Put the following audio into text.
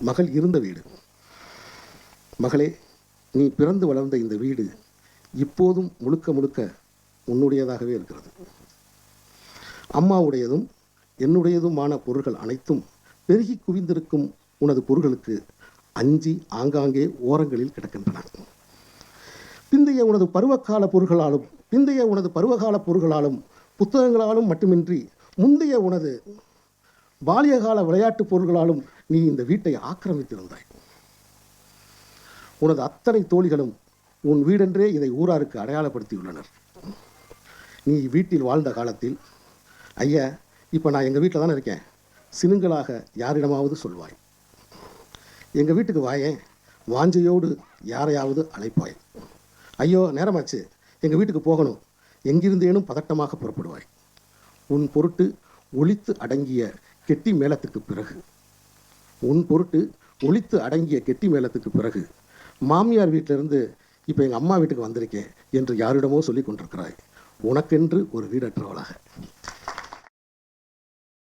மகள் இருந்த வீடு. மகளே நீ பிறந்து வளர்ந்த இந்த வீடு இப்போதும் முழுக்க முழுக்க உன்னுடையதாகவே இருக்கிறது. அம்மாவுடையதும் என்னுடையதுமான பொருள்கள் அனைத்தும் பெருகி குவிந்திருக்கும் உனது பொருள்களுக்கு அஞ்சி ஆங்காங்கே ஓரங்களில் கிடக்கின்றன. பிந்தைய உனது பருவகால பொருள்களாலும் பிந்தைய உனது பருவகால பொருள்களாலும் புத்தகங்களாலும் மட்டுமின்றி முந்தைய உனது பாலியகால விளையாட்டுப் பொருள்களாலும் நீ இந்த வீட்டை ஆக்கிரமித்திருந்தாய். உனது அத்தனை தோழிகளும் உன் வீடென்றே இதை ஊராருக்கு அடையாளப்படுத்தியுள்ளனர். நீ வீட்டில் வாழ்ந்த காலத்தில் ஐயா இப்போ நான் எங்கள் வீட்டில் தானே இருக்கேன். சினுங்களாக யாரிடமாவது சொல்வாய். எங்கள் வீட்டுக்கு வாயேன் வாஞ்சையோடு யாரையாவது அழைப்பாய். ஐயோ நேரமாச்சு. எங்கள் வீட்டுக்கு போகணும். எங்கிருந்தேனும் பதட்டமாக புறப்படுவாய். உன் பொருட்டு ஒழித்து அடங்கிய கெட்டி மேளத்துக்கு பிறகு. உன் பொருட்டு ஒழித்து அடங்கிய கெட்டி மேளத்துக்கு பிறகு மாமியார் வீட்டிலிருந்து இப்போ எங்கள் அம்மா வீட்டுக்கு வந்திருக்கேன் என்று யாரிடமோ சொல்லி கொண்டிருக்கிறாய். உனக்கென்று ஒரு வீடற்றவளாக.